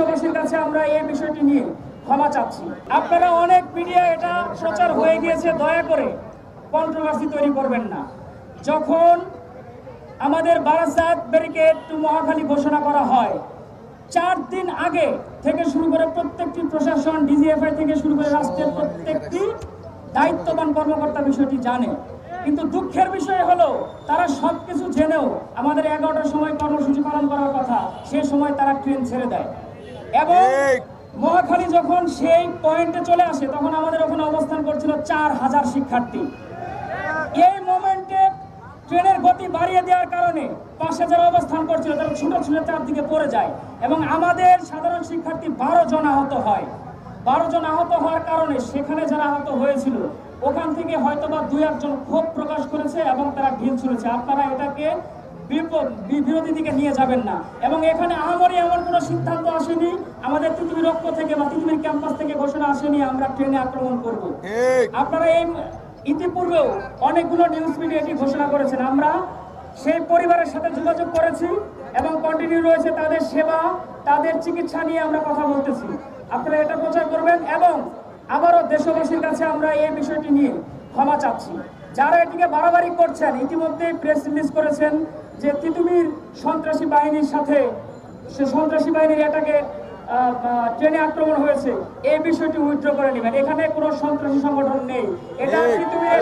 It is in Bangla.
দেশবাসীর কাছে আমরা এই বিষয়টি নিয়ে ক্ষমা চাচ্ছি। আপনারা অনেক মিডিয়া এটা প্রচার হয়ে গিয়েছে, দয়া করে কন্ট্রোভার্সি তৈরি করবেন না। যখন আমাদের বারাসাত ব্যারিকেড টু মহাখালী ঘোষণা করা হয়, চার দিন আগে থেকে শুরু করে প্রত্যেকটি প্রশাসন, ডিজিএফআই থেকে শুরু করে রাষ্ট্রের প্রত্যেকটি দায়িত্ববান কর্মকর্তা বিষয়টি জানে। কিন্তু দুঃখের বিষয় হলো, তারা সবকিছু জেনেও আমাদের এগারোটার সময় কর্মসূচি পালন করার কথা, সে সময় তারা ট্রেন ছেড়ে দেয়। এবং। মহাখালী যখন সেই পয়েন্টে চলে আসে তখন আমাদের ওখানে অবস্থান করছিল চার হাজার শিক্ষার্থী। এই মোমেন্টে ট্রেনের গতি বাড়িয়ে দেওয়ার কারণে পাশে যারা অবস্থান করছিল তারা ছুটে ছুটে চারদিকে পড়ে যায় এবং আমাদের সাধারণ শিক্ষার্থী বারো জন আহত হয়। বারো জন আহত হওয়ার কারণে সেখানে যারা আহত হয়েছিল ওখান থেকে হয়তো বা দুই একজন ক্ষোভ প্রকাশ করেছে এবং তারা ঢিল ছুড়েছে। আপনারা এটাকে বিরোধী দিকে নিয়ে যাবেন না। এবং এখানে আমারই এমন কোনো আসেনি আমাদের পৃথিবীর রক্ষ থেকে বা পৃথিবীর ক্যাম্পাস থেকে ঘোষণা আসেনি আমরা ট্রেনে আক্রমণ করব। আপনারা এই ইতিপূর্বেও অনেকগুলো নিউজ মিডিয়া এটি ঘোষণা করেছেন। আমরা সেই পরিবারের সাথে যোগাযোগ করেছি এবং কন্টিনিউ রয়েছে তাদের সেবা তাদের চিকিৎসা নিয়ে আমরা কথা বলতেছি। আপনারা এটা প্রচার করবেন এবং আবারও দেশবাসীর কাছে আমরা এই বিষয়টি নিয়ে ক্ষমা চাচ্ছি। যারা এটিকে বাড়াবাড়ি করছেন ইতিমধ্যে প্রেস রিলিজ করেছেন যে তিতুমির সন্ত্রাসী বাহিনীর সাথে সন্ত্রাসী বাহিনীর এটাকে ট্রেনে আক্রমণ হয়েছে এই বিষয়টি উইথড্র করে নেবেন। এখানে কোনো সন্ত্রাসী সংগঠন নেই। এটা। পৃথিবীর